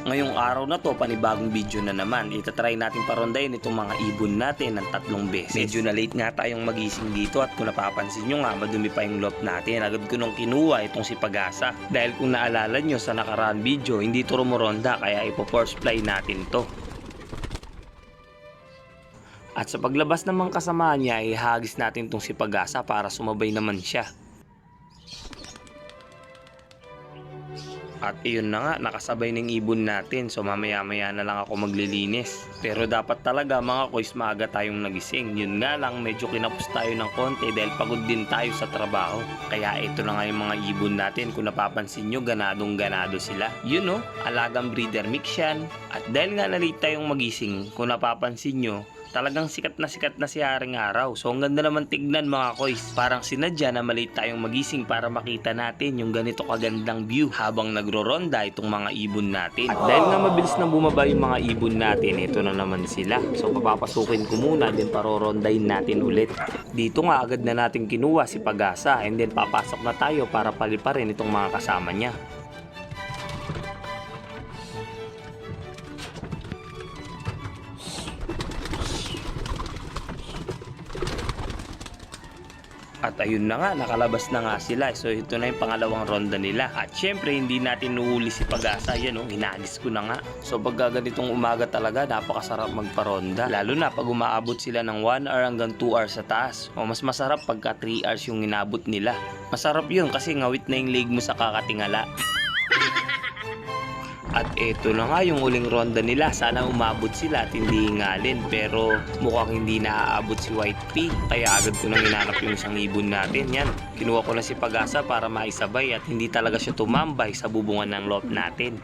Ngayong araw na to, panibagong video na naman. Itatry natin parondayin itong mga ibon natin ng tatlong beses. Medyo na late nga tayong magising dito at kung napapansin nyo nga, madumi pa yung loft natin. Agad ko nung kinuha itong si Pagasa. Dahil kung naalala nyo sa nakaraan video, hindi to rumoronda kaya ipo-force fly natin to. At sa paglabas naman kasama niya, ihagis natin tong si Pagasa para sumabay naman siya. At iyon na nga, nakasabay ng ibon natin. So mamaya maya na lang ako maglilinis. Pero dapat talaga mga kois maaga tayong nagising. Yun nga lang, medyo kinapos tayo ng konti dahil pagod din tayo sa trabaho. Kaya ito na nga yung mga ibon natin. Kung napapansin nyo, ganadong ganado sila. Yun no, alagang breeder mix yan. At dahil nga nalit tayong magising, kung napapansin nyo, talagang sikat na sikat na si Haring Araw. So ang ganda naman tignan mga kois. Parang sinadya na maliit tayong magising para makita natin yung ganito kagandang view habang nagro-ronda itong mga ibon natin. At dahil nga mabilis na bumaba yung mga ibon natin, ito na naman sila. So papapasukin ko muna, then parorondayin natin ulit. Dito nga agad na natin kinuha si Pagasa and then papasok na tayo para paliparin itong mga kasama niya. At ayun na nga, nakalabas na nga sila. So ito na yung pangalawang ronda nila. At syempre, hindi natin nuhuli si Pag-asa. Yan o, hinagis ko na nga. So pag ganitong umaga talaga, napakasarap magparonda. Lalo na pag umaabot sila ng 1 hour hanggang 2 hours sa taas. O mas masarap pagka 3 hours yung inabot nila. Masarap yun kasi ngawit na yung leg mo sa kakatingala. At eto na nga yung uling ronda nila. Sana umabot sila at hindi hingalin. Pero mukhang hindi naaabot si White P. Kaya agad ko nang hinanap yung isang ibon natin. Yan. Kinuha ko na si Pagasa para maisabay at hindi talaga siya tumambay sa bubungan ng loft natin.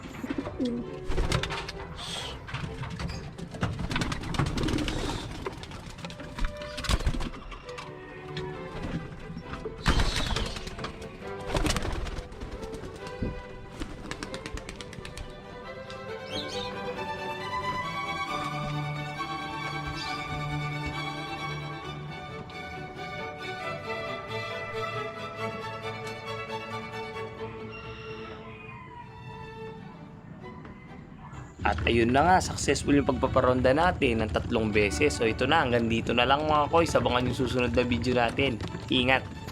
At ayun na nga, successful yung pagpaparonda natin ng tatlong beses. So ito na, hanggang dito na lang mga koy. Sabangan yung susunod na video natin. Ingat!